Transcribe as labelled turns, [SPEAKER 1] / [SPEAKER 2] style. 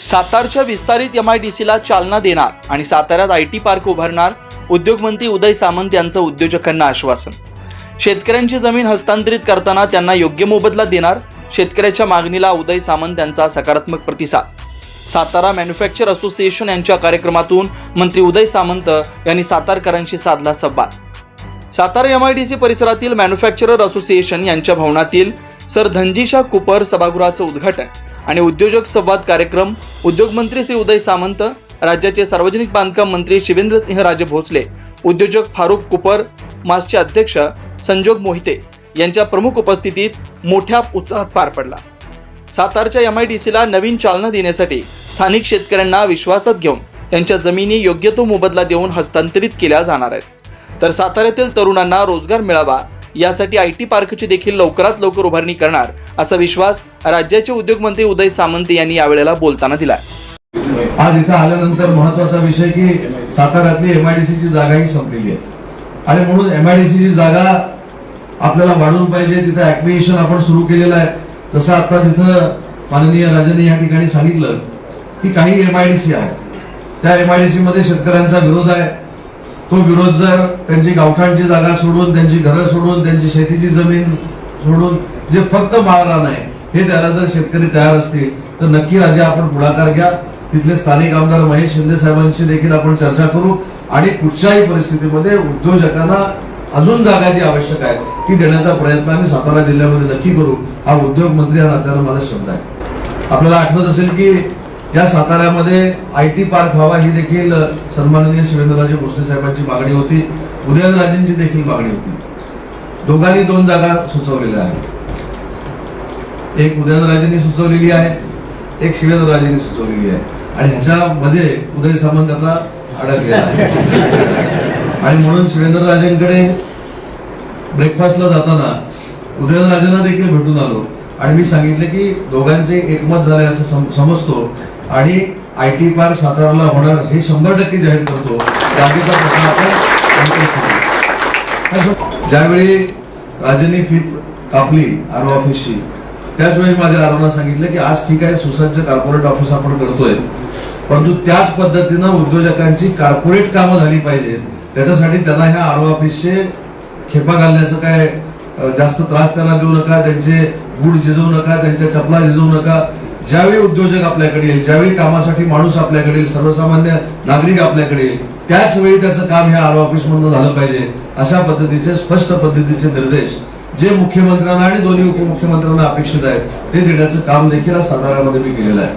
[SPEAKER 1] सातारच्या विस्तारित M I D सीला चालना देणार आणि साताऱ्यात आय टी पार्क उभारणार उद्योगमंत्री उदय सामंत यांचं उद्योजकांना आश्वासन. शेतकऱ्यांची जमीन हस्तांतरित करताना त्यांना योग्य मोबदला देणार शेतकऱ्याच्या मागणीला उदय सामंत यांचा सकारात्मक प्रतिसाद. सातारा मॅन्युफॅक्चर असोसिएशन यांच्या कार्यक्रमातून मंत्री उदय सामंत यांनी सातारकरांशी साधला संवाद. Satara M I D C परिसरातील मॅन्युफॅक्चरर असोसिएशन यांच्या भवनातील सर धनजीशा कुपर सभागृहाचं उद्घाटन. आणि उद्योजक संवाद कार्यक्रम उद्योगमंत्री श्री उदय सामंत राज्याचे सार्वजनिक बांधकाम मंत्री शिवेंद्रसिंह राजे भोसले उद्योजक फारुख कुपर मासचे अध्यक्ष संजोग मोहिते यांच्या प्रमुख उपस्थितीत मोठ्या उत्साहात पार पडला. सातारच्या एम आय डी सीला नवीन चालना देण्यासाठी स्थानिक शेतकऱ्यांना विश्वासात घेऊन त्यांच्या जमिनी योग्य तो मोबदला देऊन हस्तांतरित केल्या जाणार आहेत. तर साताऱ्यातील तरुणांना रोजगार मिळावा यासाठी आय टी पार्कची देखील लवकरात लवकर उभारणी करणार असा विश्वास राज्याचे उद्योगमंत्री उदय सामंत यांनी यावेळेला बोलताना दिला
[SPEAKER 2] आज इथं आल्यानंतर महत्त्वाचा विषय की साताऱ्यातली एमआयडीसीची जागा ही संपलेली आहे. आणि म्हणून एमआयडीसीची जागा आपल्याला वाढवून पाहिजे तिथं ऍक्विशन आपण सुरू केलेलं आहे. तसं आता तिथं माननीय राजांनी या ठिकाणी सांगितलं की काही एमआयडीसी आहे. त्या एमआयडीसी मध्ये शेतकऱ्यांचा विरोध आहे. तो विरोध जर त्यांची गावठाणची जागा सोडून त्यांची घरं सोडून त्यांची शेतीची जमीन सोडून जे फक्त माळरान आहे हे त्याला जर शेतकरी तयार असतील तर नक्की राजे आपण पुढाकार घ्या. तिथले स्थानिक आमदार महेश शिंदे साहेबांशी देखील आपण चर्चा करू. आणि कुठच्याही परिस्थितीमध्ये उद्योजकांना अजून जागा जी आवश्यक आहे ती देण्याचा प्रयत्न आम्ही सातारा जिल्ह्यामध्ये नक्की करू. हा उद्योग मंत्री हा नात्यानं माझा शब्द आहे. आपल्याला आठवत असेल की या साताऱ्यामध्ये आय टी पार्क व्हावा ही देखील सन्माननीय शिवेंद्रराजे भोसले साहेबांची मागणी होती. उदयनराजेंची देखील मागणी होती. दोघांनी दोन जागा सुचवलेल्या आहेत. एक उदयनराजेंनी सुचवलेली आहे एक शिवेंद्रराजेंनी सुचवलेली आहे. आणि ह्याच्यामध्ये उदय सामंत आता अडकलेला आहे. आणि म्हणून शिवेंद्रराजेंकडे ब्रेकफास्टला जाताना उदयनराजेंना देखील भेटून आलो. आणि मी सांगितलं की दोघांचे एकमत झाले असं सम- समजतो. आणि आय टी पार्क साताराला होणार हे शंभर टक्के जाहीर करतो. जागेचा प्रश्न आपण ज्यावेळी राजेंनी फीत कापली आरो ऑफिसची त्याच वेळी माझ्या आरोना सांगितलं की आज ठीक आहे सुसज्ज कॉर्पोरेट ऑफिस आपण करतोय परंतु त्याच पद्धतीनं उद्योजकांची कॉर्पोरेट कामं झाली पाहिजेत त्याच्यासाठी त्यांना ह्या आरो ऑफिसचे खेपा घालण्याचं काय जास्त त्रास त्यांना देऊ नका त्यांचे बूट झिजवू नका त्यांच्या चपला झिजवू नका. ज्यावेळी उद्योजक आपल्याकडे येईल ज्यावेळी कामासाठी माणूस आपल्याकडे येईल सर्वसामान्य नागरिक आपल्याकडे येईल त्याच वेळी त्याचं काम ह्या आर ऑफिस मधून झालं पाहिजे अशा पद्धतीचे स्पष्ट पद्धतीचे निर्देश जे मुख्यमंत्र्यांना आणि दोन्ही उपमुख्यमंत्र्यांना अपेक्षित आहेत ते देण्याचं काम देखील आज साताऱ्यामध्ये मी केलेलं आहे.